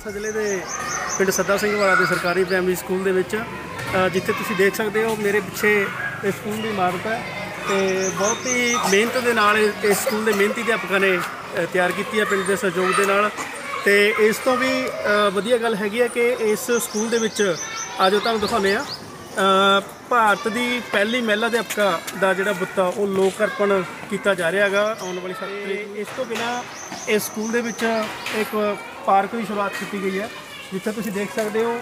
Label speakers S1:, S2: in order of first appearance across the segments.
S1: ਮਾਨਸਾ ਜ਼ਿਲ੍ਹੇ ਦੇ ਪਿੰਡ ਸੱਦਾ ਸਿੰਘ ਵਾਲਾ ਦੇ ਸਰਕਾਰੀ ਪ੍ਰਾਇਮਰੀ ਸਕੂਲ ਦੇ ਵਿੱਚ ਜਿੱਥੇ ਤੁਸੀਂ ਦੇਖ ਸਕਦੇ ਹੋ ਮੇਰੇ ਪਿੱਛੇ ਇਸ ਸਕੂਲ ਦੀ ਇਮਾਰਤ ਹੈ ਤੇ ਬਹੁਤ ਹੀ ਮਿਹਨਤ ਦੇ ਨਾਲ ਇਹ- ਇਸ ਸਕੂਲ ਦੇ ਮਿਹਨਤੀ ਅਧਿਆਪਕਾਂ ਨੇ ਤਿਆਰ ਕੀਤੀ ਹੈ ਪਿੰਡ ਦੇ ਸਹਿਯੋਗ ਦੇ ਨਾਲ ਤੇ ਇਸ ਤੋਂ ਵੀ ਵਧੀਆ ਗੱਲ ਹੈਗੀ ਹੈ ਕਿ ਇਸ ਸਕੂਲ ਦੇ ਵਿੱਚ ਆਜੋ ਤੁਹਾਨੂੰ ਦਿਖਾਉਂਦੇ ਆ ਭਾਰਤ ਦੀ ਪਹਿਲੀ ਮਹਿਲਾ ਅਧਿਆਪਕਾ ਦਾ ਜਿਹੜਾ ਬੁੱਤਾ, ਉਹ ਲੋਕ ਅਰਪਣ ਕੀਤਾ ਜਾ ਰਿਹਾ ਹੈਗਾ ਆਉਣ ਵਾਲੀ ਸੱਤ ਤਰੀਕ। ਇਸ ਤੋਂ ਬਿਨਾ ਇਸ ਸਕੂਲ ਦੇ ਵਿੱਚ ਇੱਕ ਪਾਰਕ ਦੀ ਸ਼ੁਰੂਆਤ ਕੀਤੀ ਗਈ ਹੈ, ਜਿੱਥੇ ਤੁਸੀਂ ਦੇਖ ਸਕਦੇ ਹੋ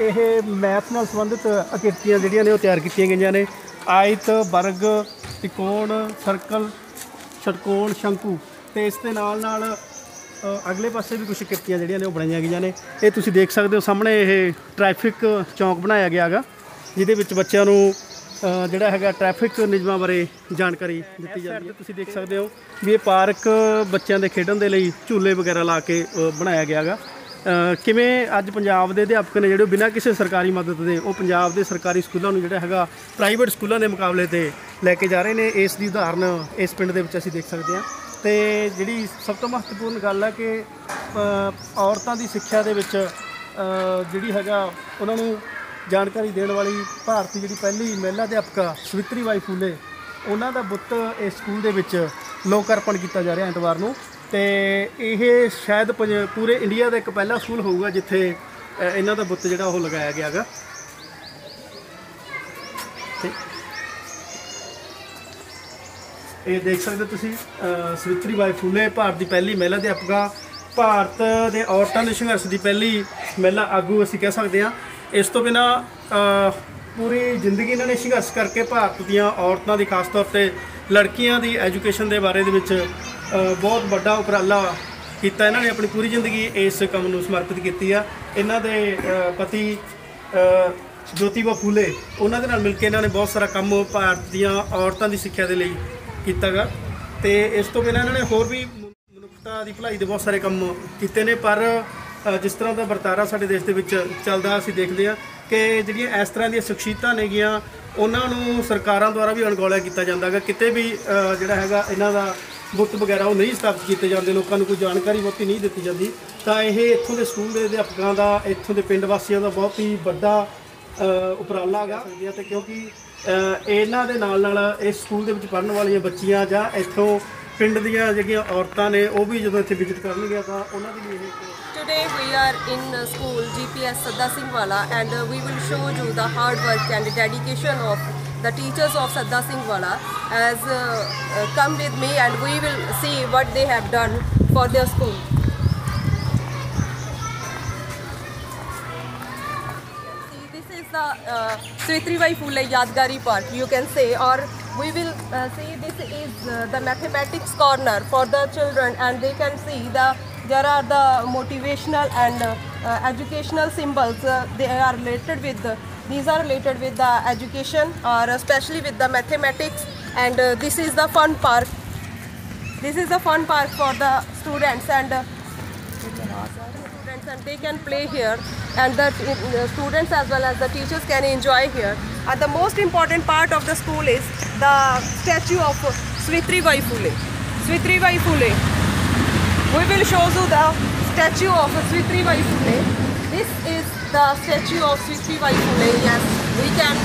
S1: ਇਹ ਮੈਥ ਨਾਲ ਸੰਬੰਧਿਤ ਅਕਿਰਤੀਆਂ ਜਿਹੜੀਆਂ ਨੇ ਉਹ ਤਿਆਰ ਕੀਤੀਆਂ ਗਈਆਂ ਨੇ। ਆਇਤ ਵਰਗ ਤਿਕੋਣ, ਸਰਕਲ, ਛਟਕੋਣ, ਸ਼ੰਕੂ ਤੇ ਇਸ ਦੇ ਨਾਲ ਨਾਲ ਅਗਲੇ ਪਾਸੇ ਵੀ ਕੁਝ ਕਿਰਤੀਆਂ ਜਿਹੜੀਆਂ ਨੇ ਉਹ ਬਣਾਈਆਂ ਗਈਆਂ ਨੇ। ਇਹ ਤੁਸੀਂ ਦੇਖ ਸਕਦੇ ਹੋ ਸਾਹਮਣੇ ਇਹ ਟ੍ਰੈਫਿਕ ਚੌਂਕ ਬਣਾਇਆ ਗਿਆ ਹੈਗਾ, ਜਿਹਦੇ ਵਿੱਚ ਬੱਚਿਆਂ ਨੂੰ ਜਿਹੜਾ ਹੈਗਾ ਟ੍ਰੈਫਿਕ ਨਿਯਮਾਂ ਬਾਰੇ ਜਾਣਕਾਰੀ ਦਿੱਤੀ ਜਾਂਦੀ ਹੈ। ਤੁਸੀਂ ਦੇਖ ਸਕਦੇ ਹੋ ਵੀ ਇਹ ਪਾਰਕ ਬੱਚਿਆਂ ਦੇ ਖੇਡਣ ਦੇ ਲਈ ਝੂਲੇ ਵਗੈਰਾ ਲਾ ਕੇ ਬਣਾਇਆ ਗਿਆ ਹੈਗਾ। ਕਿਵੇਂ ਅੱਜ ਪੰਜਾਬ ਦੇ ਅਧਿਆਪਕ ਨੇ ਜਿਹੜੇ ਉਹ ਬਿਨਾਂ ਕਿਸੇ ਸਰਕਾਰੀ ਮਦਦ ਦੇ, ਉਹ ਪੰਜਾਬ ਦੇ ਸਰਕਾਰੀ ਸਕੂਲਾਂ ਨੂੰ ਜਿਹੜਾ ਹੈਗਾ ਪ੍ਰਾਈਵੇਟ ਸਕੂਲਾਂ ਦੇ ਮੁਕਾਬਲੇ ਤੇ ਲੈ ਕੇ ਜਾ ਰਹੇ ਨੇ, ਇਸ ਦੀ ਉਦਾਹਰਨ ਇਸ ਪਿੰਡ ਦੇ ਵਿੱਚ ਅਸੀਂ ਦੇਖ ਸਕਦੇ ਹਾਂ। ਤੇ ਜਿਹੜੀ ਸਭ ਤੋਂ ਮਹੱਤਵਪੂਰਨ ਗੱਲ ਹੈ ਕਿ ਔਰਤਾਂ ਦੀ ਸਿੱਖਿਆ ਦੇ ਵਿੱਚ ਜਿਹੜੀ ਹੈਗਾ ਉਹਨਾਂ ਨੂੰ ਜਾਣਕਾਰੀ ਦੇਣ ਵਾਲੀ ਭਾਰਤ ਦੀ ਜਿਹੜੀ ਪਹਿਲੀ ਮਹਿਲਾ ਅਧਿਆਪਕਾ ਸਵਿਤਰੀ ਬਾਈ ਫੂਲੇ, ਉਹਨਾਂ ਦਾ ਬੁੱਤ ਇਸ ਸਕੂਲ ਦੇ ਵਿੱਚ ਲੋਕ ਅਰਪਣ ਕੀਤਾ ਜਾ ਰਿਹਾ ਐਤਵਾਰ ਨੂੰ ਤੇ ਇਹ ਸ਼ਾਇਦ ਪੰਜ- ਪੂਰੇ ਇੰਡੀਆ ਦਾ ਇੱਕ ਪਹਿਲਾ ਸਕੂਲ ਹੋਊਗਾ ਜਿੱਥੇ ਇਹਨਾਂ ਦਾ ਬੁੱਤ ਜਿਹੜਾ ਉਹ ਲਗਾਇਆ ਗਿਆ ਹੈਗਾ। ਇਹ ਦੇਖ ਸਕਦੇ ਹੋ ਤੁਸੀਂ ਸਵਿਤਰੀ ਬਾਈ ਫੂਲੇ ਭਾਰਤ ਦੀ ਪਹਿਲੀ ਮਹਿਲਾ ਅਧਿਆਪਕਾ ਭਾਰਤ ਦੇ ਔਰਤਾਂ ਦੇ ਸੰਘਰਸ਼ ਦੀ ਪਹਿਲੀ ਮਹਿਲਾ ਆਗੂ ਅਸੀਂ ਕਹਿ ਸਕਦੇ ਹਾਂ। ਇਸ ਤੋਂ ਬਿਨਾ ਪੂਰੀ ਜ਼ਿੰਦਗੀ ਇਹਨਾਂ ਨੇ ਸੰਘਰਸ਼ ਕਰਕੇ ਭਾਰਤ ਦੀਆਂ ਔਰਤਾਂ ਦੀ, ਖਾਸ ਤੌਰ ਤੇ ਲੜਕੀਆਂ ਦੀ ਐਜੂਕੇਸ਼ਨ ਦੇ ਬਾਰੇ ਦੇ ਵਿੱਚ ਬਹੁਤ ਵੱਡਾ ਉਪਰਾਲਾ ਕੀਤਾ ਇਹਨਾਂ ਨੇ, ਆਪਣੀ ਪੂਰੀ ਜ਼ਿੰਦਗੀ ਇਸ ਕੰਮ ਨੂੰ ਸਮਰਪਿਤ ਕੀਤੀ ਆ। ਇਹਨਾਂ ਦੇ ਪਤੀ ਜੋਤੀਬਾ ਫੂਲੇ ਉਹਨਾਂ ਦੇ ਨਾਲ ਮਿਲ ਕੇ ਇਹਨਾਂ ਨੇ ਬਹੁਤ ਸਾਰਾ ਕੰਮ ਭਾਰਤ ਦੀਆਂ ਔਰਤਾਂ ਦੀ ਸਿੱਖਿਆ ਦੇ ਲਈ ਕੀਤਾਗਾ। ਤੇ ਇਸ ਤੋਂ ਬਿਨਾਂ ਇਹਨਾਂ ਨੇ ਹੋਰ ਵੀ ਮਨੁੱਖਤਾ ਦੀ ਭਲਾਈ ਦੇ ਬਹੁਤ ਸਾਰੇ ਕੰਮ ਕੀਤੇ ਨੇ, ਪਰ ਜਿਸ ਤਰ੍ਹਾਂ ਦਾ ਵਰਤਾਰਾ ਸਾਡੇ ਦੇਸ਼ ਦੇ ਵਿੱਚ ਚੱਲਦਾ, ਅਸੀਂ ਦੇਖਦੇ ਹਾਂ ਕਿ ਜਿਹੜੀਆਂ ਇਸ ਤਰ੍ਹਾਂ ਦੀਆਂ ਸ਼ਖਸੀਅਤਾਂ ਨੇਗੀਆਂ, ਉਹਨਾਂ ਨੂੰ ਸਰਕਾਰਾਂ ਦੁਆਰਾ ਵੀ ਅਣਗੌਲਿਆ ਕੀਤਾ ਜਾਂਦਾ ਹੈਗਾ। ਕਿਤੇ ਵੀ ਜਿਹੜਾ ਹੈਗਾ, ਇਹਨਾਂ ਦਾ ਬੁੱਤ ਵਗੈਰਾ ਉਹ ਨਹੀਂ ਸਥਾਪਿਤ ਕੀਤੇ ਜਾਂਦੇ, ਲੋਕਾਂ ਨੂੰ ਕੋਈ ਜਾਣਕਾਰੀ ਬਹੁਤੀ ਨਹੀਂ ਦਿੱਤੀ ਜਾਂਦੀ, ਤਾਂ ਇਹ ਇੱਥੋਂ ਦੇ ਸਕੂਲ ਦੇ ਅਧਿਆਪਕਾਂ ਦਾ, ਇੱਥੋਂ ਦੇ ਪਿੰਡ ਵਾਸੀਆਂ ਦਾ ਬਹੁਤ ਹੀ ਵੱਡਾ ਉਪਰਾਲਾ ਹੈਗਾ। ਸਕਦੀਆਂ ਤੇ ਕਿਉਂਕਿ ਇਹਨਾਂ ਦੇ ਨਾਲ ਨਾਲ ਇਸ ਸਕੂਲ ਦੇ ਵਿੱਚ ਪੜ੍ਹਨ ਵਾਲੀਆਂ ਬੱਚੀਆਂ ਜਾਂ ਇੱਥੋਂ ਪਿੰਡ ਦੀਆਂ ਜਿਹੜੀਆਂ ਔਰਤਾਂ ਨੇ ਉਹ ਵੀ ਜਦੋਂ ਇੱਥੇ ਵਿਜ਼ਿਟ ਕਰਨਗੀਆਂ ਤਾਂ ਉਹਨਾਂ ਦੀ ਵੀ ਇਹ ਇੱਕ
S2: Today we are in uh, school GPS Sadda Singh Wala and uh, we will show you the hard work and dedication of the teachers of Sadda Singh Wala as uh, uh, come with me and we will see what they have done for their school. Uh, Phule Yadgari Park, you can say, or we will uh, see this is uh, the mathematics corner for the children, and they can see the there are the motivational and uh, uh, educational symbols. Uh, they are related with the, these are related with the education, or especially with the mathematics, and uh, this is the fun park. This is the fun park for the students and. And they can play here and the uh, students as well as the teachers can enjoy here. And the most important part of the school is the statue of Svitribai Phule. Svitribai Phule. We will show you the statue of Svitribai Phule. This is the statue of Svitribai Phule. Yes, we can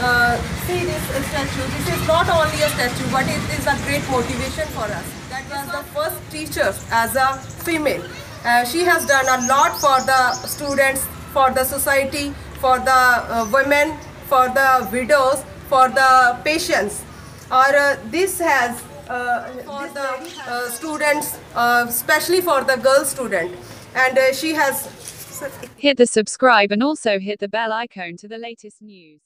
S2: uh, see this statue. This is not only a statue, but it is a great motivation for us. That was the first teacher as a female. Uh, she has done a lot for the students, for the society, for the uh, women, for the widows, for the patients. Or uh, this has uh, for the uh, students, uh, especially for the girl student, and uh, she has
S3: Hit the subscribe and also hit the bell icon to the latest news.